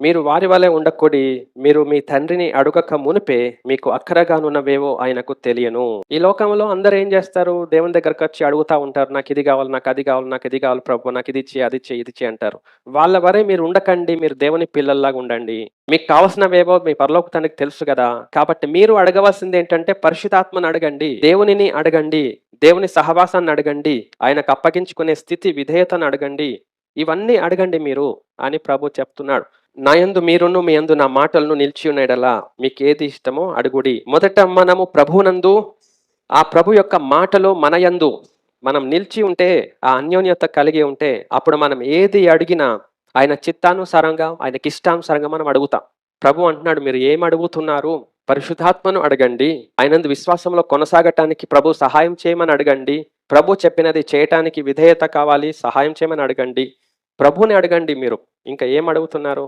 మీరు వారి వలె ఉండకూడి మీరు మీ తండ్రిని అడుగక మునిపే మీకు అక్కరగానున్నవేవో ఆయనకు తెలియను. ఈ లోకంలో అందరు ఏం చేస్తారు? దేవుని దగ్గరకు వచ్చి అడుగుతా ఉంటారు నాకు ఇది కావాలి నాకు అది కావాలి నాకు ఇది కావాలి ప్రభు నాకు ఇది ఇచ్చి అది చేయి ఇది చేయి అంటారు. వాళ్ళ వరే మీరు ఉండకండి మీరు దేవుని పిల్లల్లాగా ఉండండి. మీకు కావలసినవేవో మీ పరలోక తండ్రికి తెలుసు కదా. కాబట్టి మీరు అడగవలసింది ఏంటంటే పరిశుధాత్మను అడగండి దేవునిని అడగండి దేవుని సహవాసాన్ని అడగండి ఆయనకు అప్పగించుకునే స్థితి విధేయతను అడగండి. ఇవన్నీ అడగండి మీరు అని ప్రభు చెప్తున్నాడు. నా యందు మీరును మీ యందు నా మాటలను నిలిచి ఉన్నాడలా మీకు ఏది ఇష్టమో అడుగుడి. మొదట మనము ప్రభునందు ఆ ప్రభు యొక్క మాటలు మన యందు మనం నిలిచి ఉంటే ఆ అన్యోన్యత కలిగి ఉంటే అప్పుడు మనం ఏది అడిగినా ఆయన చిత్తానుసారంగా ఆయనకి ఇష్టానుసారంగా మనం అడుగుతాం. ప్రభు అంటున్నాడు మీరు ఏం అడుగుతున్నారు? పరిశుద్ధాత్మను అడగండి. ఆయనందు విశ్వాసంలో కొనసాగటానికి ప్రభు సహాయం చేయమని అడగండి. ప్రభు చెప్పినది చేయటానికి విధేయత కావాలి సహాయం చేయమని అడగండి. ప్రభుని అడగండి మీరు. ఇంకా ఏం అడుగుతున్నారు?